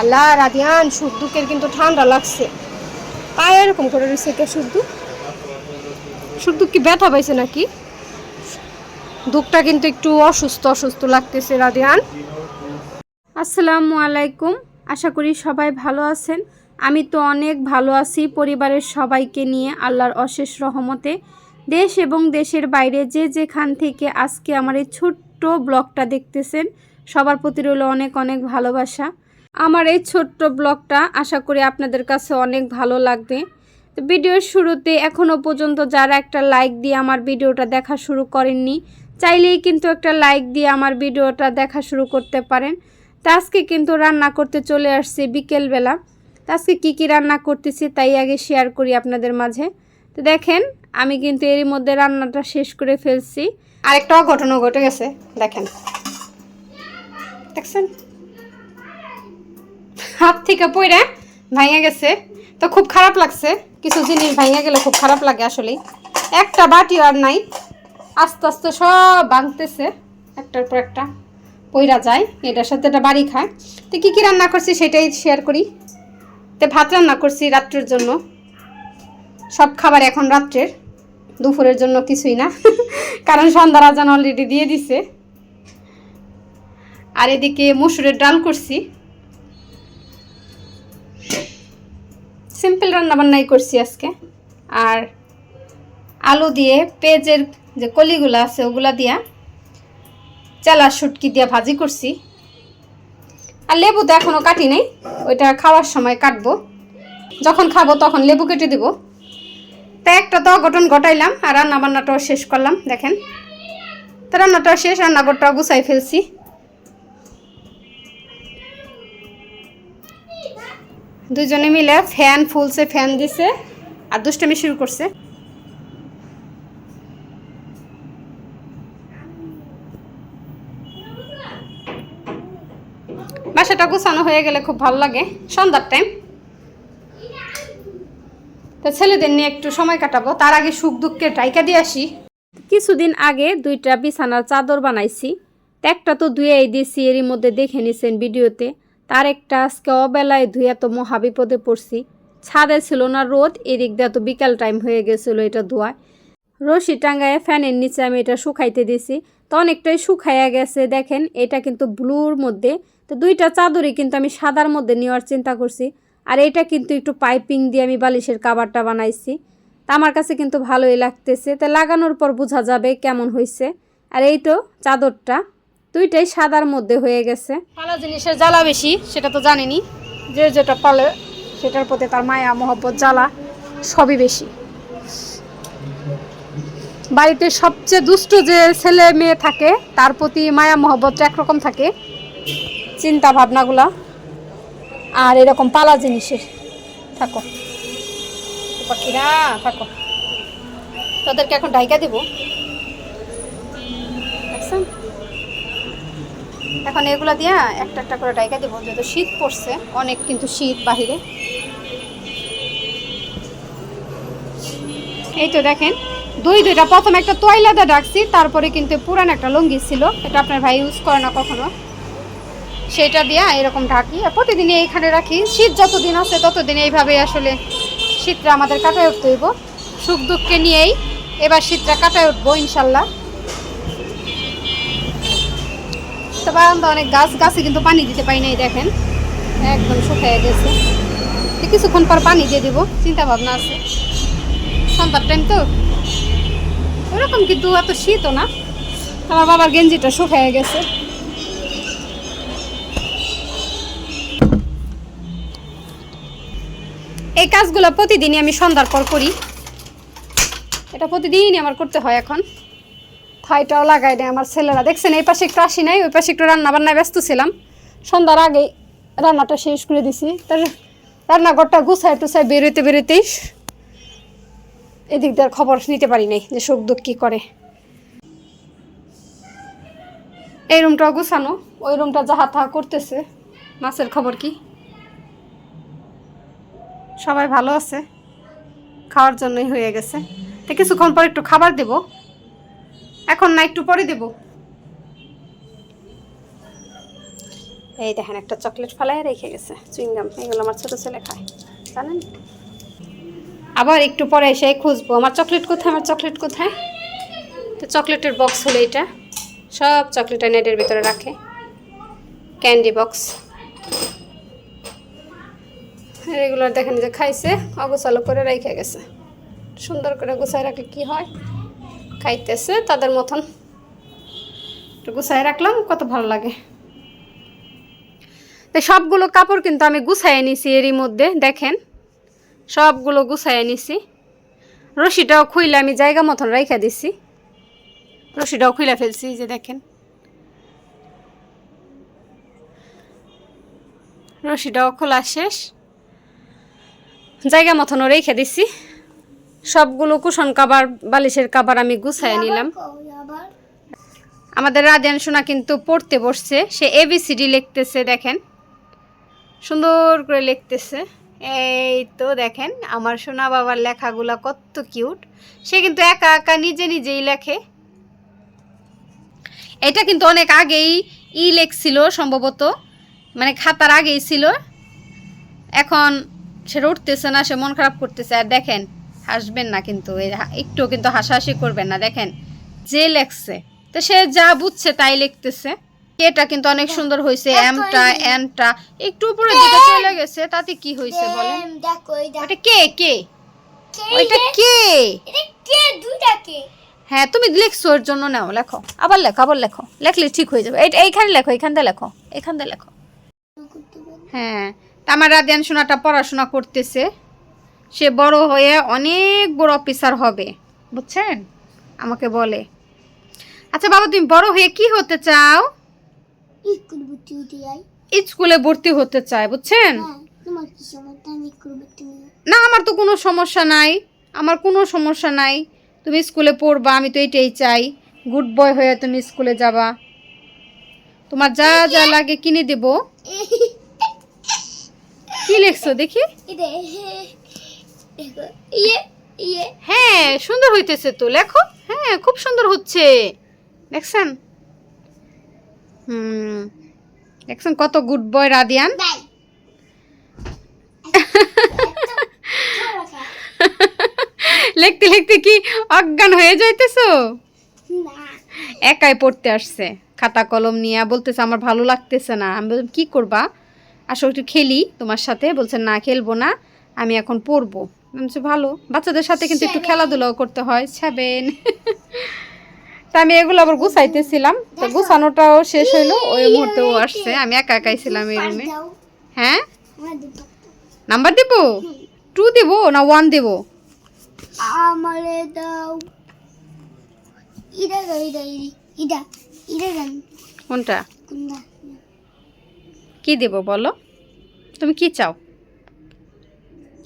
আল্লাহ, রাধিয়ান সুদ্দুকের কিন্তু ঠান্ডা লাগছে। পায়ে এরকম করে রয়েছে কে সুদ্দু সুদ্দুক কি ব্যথা পাইছে নাকি? দুঃখটা কিন্তু একটু অসুস্থ অসুস্থ লাগতেছে, রাধিয়ান। আসসালামু আলাইকুম। আশা করি সবাই ভালো আছেন। আমি তো অনেক ভালো আছি পরিবারের সবাইকে নিয়ে আল্লাহর অশেষ রহমতে। দেশ এবং দেশের বাইরে যে যেখান থেকে আজকে আমার এই ছোট্ট ব্লগটা দেখতেছেন, সবার প্রতি রইল অনেক অনেক ভালোবাসা। আমার এই ছোট্ট ব্লগটা আশা করি আপনাদের কাছে অনেক ভালো লাগবে। তো ভিডিওর শুরুতে এখনও পর্যন্ত যারা একটা লাইক দিয়ে আমার ভিডিওটা দেখা শুরু করেননি, চাইলেই কিন্তু একটা লাইক দিয়ে আমার ভিডিওটা দেখা শুরু করতে পারেন। তো আজকে কিন্তু রান্না করতে চলে আসছি বিকেলবেলা। তো আজকে কী কী রান্না করতেছি তাই আগে শেয়ার করি আপনাদের মাঝে। তো দেখেন, আমি কিন্তু এরই মধ্যে রান্নাটা শেষ করে ফেলছি। আরেকটা অঘটনও ঘটে গেছে, দেখেন। দেখছেন? হাত থেকে পড়ে ভাঙে গেছে। তো খুব খারাপ লাগছে। কিছু জিনিস ভাঙে গেলে খুব খারাপ লাগে আসলে একটা বাটি আর নাই। আস্তে আস্তে সব ভাঙতেছে। একটার পর একটা পইরা যায়। এটার সাথে এটা বাড়ি খায়। তো কী কী রান্না করছি সেটাই শেয়ার করি। তো ভাত রান্না করছি রাত্রের জন্য। সব খাবার এখন রাত্রের। দুপুরের জন্য কিছুই না। কারণ সন্ধ্যা রাজান অলরেডি দিয়ে দিছে। আর এদিকে মসুরের ডাল করছি। সিম্পল রান্নাবান্নাই করছি আজকে। আর আলু দিয়ে পেঁয়াজের যে কলিগুলো আছে, ওগুলা দিয়া চালা শুটকি দিয়া ভাজি করছি। আর লেবু তো এখনও কাটি নাই, ওইটা খাওয়ার সময় কাটবো। যখন খাব তখন লেবু কেটে দিব। তা একটা তো অঘটন ঘটাইলাম, আর রান্না বান্নাটাও শেষ করলাম, দেখেন। তো রান্নাটাও শেষ, রান্নাঘরটাও গুছাই ফেলছি। দুজনে মিলে ফ্যান ফুলছে, ফ্যান দিছে, আর দুষ্টামি শুরু করছে। বাসাটা গুছানো হয়ে গেলে খুব ভালো লাগে, সন্ধ্যার টাইম তা ছেলেদের নিয়ে একটু সময় কাটাবো, তার আগে সুখ দুঃখে ডাইকা দিয়ে আসি। কিছুদিন আগে দুইটা বিছানার চাদর বানাইছি একটা তো ধুয়েই দিয়েছি, এরই মধ্যে দেখে নিছেন ভিডিওতে। তার একটা আজকে অবেলায় ধুয়ে তো মহাবিপদে পড়ছি। ছাদে ছিল না রোদ, এদিক দিয়ে তো বিকাল টাইম হয়ে গেছিল এটা ধোয়ায়। রশি টাঙ্গায় ফ্যানের নিচে আমি এটা শুকাইতে দিছি। তো অনেকটাই শুকাইয়া গেছে, দেখেন, এটা কিন্তু ব্লুর মধ্যে। তো দুইটা চাদরই কিন্তু আমি সাদার মধ্যে নেওয়ার চিন্তা করছি। আর এটা কিন্তু একটু পাইপিং দিয়ে আমি বালিশের কাবারটা বানাইছি। তা আমার কাছে কিন্তু ভালোই লাগতেছে। তা লাগানোর পর বোঝা যাবে কেমন হয়েছে আর এই তো চাদরটা। দুইটাই সাদার মধ্যে হয়ে গেছে। পালা জিনিসের জ্বালা বেশি, সেটা তো জানেনি। যে যেটা পালে, সেটার প্রতি তার মায়া, মহব্বত, জ্বালা সবই বেশি। বাড়িতে সবচেয়ে দুষ্ট যে ছেলে মেয়ে থাকে, তার প্রতি মায়া মহব্বতটা একরকম থাকে। চিন্তা ভাবনাগুলা আর এরকম পালা জিনিসের। থাকো। পাখিরা, থাকো। তাদেরকে এখন ডাইকা দেব দেখছেন এখন এগুলা দিয়া একটা একটা করে ডাইকা দেবো, যেহেতু শীত পড়ছে, অনেক কিন্তু শীত বাহিরে। এই তো দেখেন, দুই দুইটা, প্রথম একটা তোয়াইলাদা ডাকছি, তারপরে কিন্তু পুরান একটা লুঙ্গি ছিল, এটা আপনার ভাই ইউজ করে না কখনো। সেটা দিয়া এরকম ঢাকি, আর প্রতিদিনই এইখানে রাখি, শীত যতদিন আছে ততদিন এইভাবে আসলে শীতটা আমাদের কাটায় উঠতে হইব। সুখ দুঃখকে নিয়েই এবার শীতটা কাটায় উঠবো, ইনশাল্লাহ। তো অনেক গাছ, গাছে কিন্তু পানি দিতে পারি নাই, দেখেন। একদম শুকিয়ে গেছে। কিছুক্ষণ পর পানি দিয়ে দিব, চিন্তা ভাবনা আছে। সন্ধ্যার টাইম তো। ওরকম কিন্তু এত শীতও না। আমার বাবার গেঞ্জিটা শুকিয়ে গেছে। এই কাজগুলো প্রতিদিনই আমি সন্ধ্যার পর করি। এটা প্রতিদিনই আমার করতে হয় এখন। থাইটাও লাগাই দেয় আমার ছেলেরা। দেখছেন, এই পাশে একটু আসি নাই, ওই পাশে একটু রান্না বান্নায় ব্যস্ত ছিলাম। সন্ধ্যার আগেই রান্নাটা শেষ করে দিছি। তার রান্নাঘরটা গুছাই টুছাই বেরোতে বেরোতেই এদিক দিয়ে খবর নিতে পারি নাই যে সুখ দুঃখ কী করে। এই রুমটাও গুছানো, ওই রুমটা যাহা তাহা করতেছে। মাছের খবর কি? সবাই ভালো আছে? খাওয়ার জন্যই হয়ে গেছে। তো কিছুক্ষণ পর একটু খাবার দেব। এখন না, একটু পরে দেব। এই দেখেন, একটা চকলেট ফালায় রেখে গেছে, চুইংগাম, এগুলো আমার ছোটো ছেলে খায়, জানেন? আবার একটু পরে এসে খুঁজবো, আমার চকলেট কোথায়, আমার চকলেট কোথায়? তো চকলেটের বক্স হলো এটা, সব চকলেট নেটের ভিতরে রাখে ক্যান্ডি বক্স রেগুলার দেখেন যে খাইছে, অগোছালো করে রেখে গেছে, সুন্দর করে গুছায় রাখলে কি হয়? খাইতেছে, তাদের মতন। গুছায় রাখলাম, কত ভালো লাগে। তো সবগুলো কাপড় কিন্তু আমি গুছাইয়ে নিছি এরই মধ্যে, দেখেন। সবগুলো গুছাইয়ে নিছি। রশিটাও খুইলে আমি জায়গা মতন রাইখা দিছি। রশিটাও খুইলা ফেলছি যে দেখেন। রশিটাও খোলা শেষ। জায়গা মতনও রেখে দিছি। সবগুলো কুশন কাবার বালিশের কাবার আমি গুছাইয়ে নিলাম। আমাদের রাজিয়ান সোনা কিন্তু পড়তে বসছে সে এবিসিডি লিখতেছে দেখেন। সুন্দর করে লিখতেছে। এই তো দেখেন আমার সোনা বাবার লেখাগুলা কত কিউট। সে কিন্তু একা একা নিজে নিজেই লেখে। এটা কিন্তু অনেক আগেই ই লেখছিল সম্ভবত। মানে খাতার আগেই ছিল। এখন সে উঠতেছে না সে মন খারাপ করতেছে। আর দেখেন হাসবেন না কিন্তু একটু কিন্তু হাসাহাসি করবেন না। দেখেন যে লেখছে তো সে যা বুঝছে তাই লিখতেছে। এটা কিন্তু অনেক সুন্দর হয়েছে এমটা এনটা একটু উপরে দিকে চলে গেছে তাতে কি হয়েছে বলেন? এটা কে কে? ওইটা কে? এটা কে? দুইটা কে? হ্যাঁ তুমি লিখছো ওর জন্য নাও লেখো। আবার লেখো আবার লেখো। লেখলে ঠিক হয়ে যাবে। এই- এইখানে লেখো এইখান দিয়ে লেখো। এখান দিয়ে লেখো হ্যাঁ আমার রাদিয়ান সোনাটা পড়াশোনা করতেছে। সে বড় হয়ে অনেক বড় অফিসার হবে। বুঝছেন? আমাকে বলে। আচ্ছা বাবা তুমি বড় হয়ে কি হতে চাও? স্কুল ভর্তি হতে চায় বুঝছেন? হ্যাঁ না আমার তো কোনো সমস্যা নাই। আমার কোনো সমস্যা নাই। তুমি স্কুলে পড়বা আমি তো এটাই চাই। গুড বয় হয়ে তুমি স্কুলে যাবা। তোমার যা যা লাগে কিনে দেব। কি লিখছো দেখি? হ্যাঁ সুন্দর হইতেছে তো লেখো। হ্যাঁ খুব সুন্দর হচ্ছে। দেখছেন? হুম দেখছেন কত গুড বয় রাদিয়ান? লিখতে লিখতে কি অজ্ঞান হয়ে যাইতেছো? একাই পড়তে আসছে। খাতা কলম নিয়ে বলতেছে আমার ভালো লাগতেছে না। আমি বললাম কি করবা? আসলে একটু খেলি তোমার সাথে। বলছে না খেলব না। আমি এখন পড়ব। ভালো। বাচ্চাদের সাথে কিন্তু একটু খেলাধুলাও করতে হয়। সেভেন তা আমি এগুলো আবার গুছাইতেছিলাম। তো গুছানোটাও শেষ হইল। ওই মুহূর্তে ও আসছে। আমি একা একাই ছিলাম এই রুমে হ্যাঁ? নাম্বার দিব? টু দিব না ওয়ান দিব? আমারে দাও। কোনটা? কি দিব বলো? তুমি কি চাও?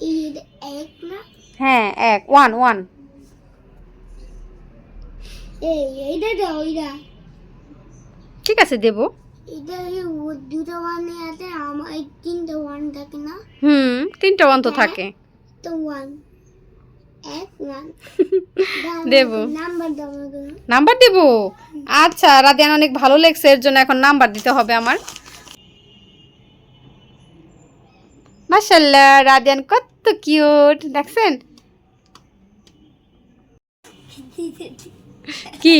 ইট এক না হ্যাঁ এক ওয়ান ওয়ান এই এইটা দাও ইটা ঠিক আছে দেবো। এটা দুটো ওয়ান আছে আমার তিনটা ওয়ান থাকে না? হুম তিনটা ওয়ান তো হ্যাঁ। থাকে। তো ওয়ান দেবো। নাম্বার দিব? আচ্ছা রাদিয়ান অনেক ভালো লেগছে এর জন্য এখন নাম্বার দিতে হবে আমার। মাশাল্লাহ রাদিয়ান কত কিউট দেখছেন? কি?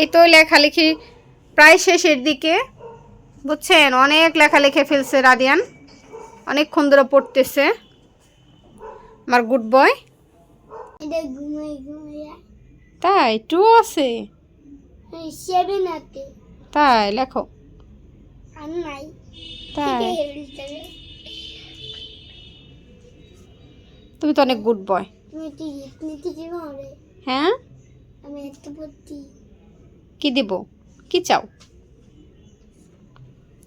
এই তো লেখালেখি প্রায় শেষের দিকে বুঝছেন? অনেক লেখা লিখে ফেলছে রাদিয়ান। অনেকক্ষণ ধরে পড়তেছে। আমার গুড বয় তাই টু আছে। তাই লেখো। নাই। তাই? তুমি তো অনেক গুড বয় হ্যাঁ? কি দিব? কি চাও?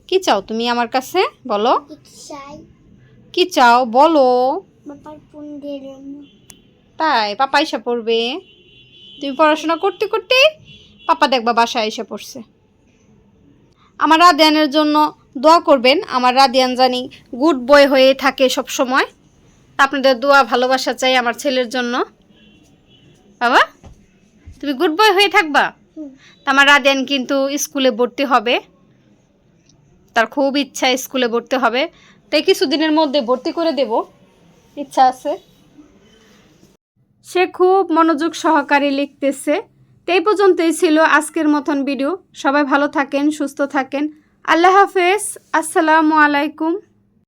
কি চাও তুমি আমার কাছে? বলো। কি চাও? বলো। তাই পাপা এসে পড়বে। তুমি পড়াশোনা করতে করতে পাপা দেখবা বাসায় এসে পড়ছে। আমার রাদিয়ানের জন্য দোয়া করবেন। আমার রাদিয়ান জানি গুড বয় হয়ে থাকে সব সময়। আপনাদের দোয়া, ভালোবাসা চাই আমার ছেলের জন্য। বাবা, তুমি গুড বয় হয়ে থাকবা? আমার রাদেন কিন্তু স্কুলে ভর্তি হবে। তার খুব ইচ্ছা স্কুলে ভর্তি হবে। তাই কিছুদিনের মধ্যে ভর্তি করে দেব। ইচ্ছা আছে। সে খুব মনোযোগ সহকারে লিখতেছে। তো এই পর্যন্তই ছিল আজকের মতন ভিডিও সবাই ভালো থাকেন, সুস্থ থাকেন। আল্লাহ হাফেজ। আসসালামু আলাইকুম।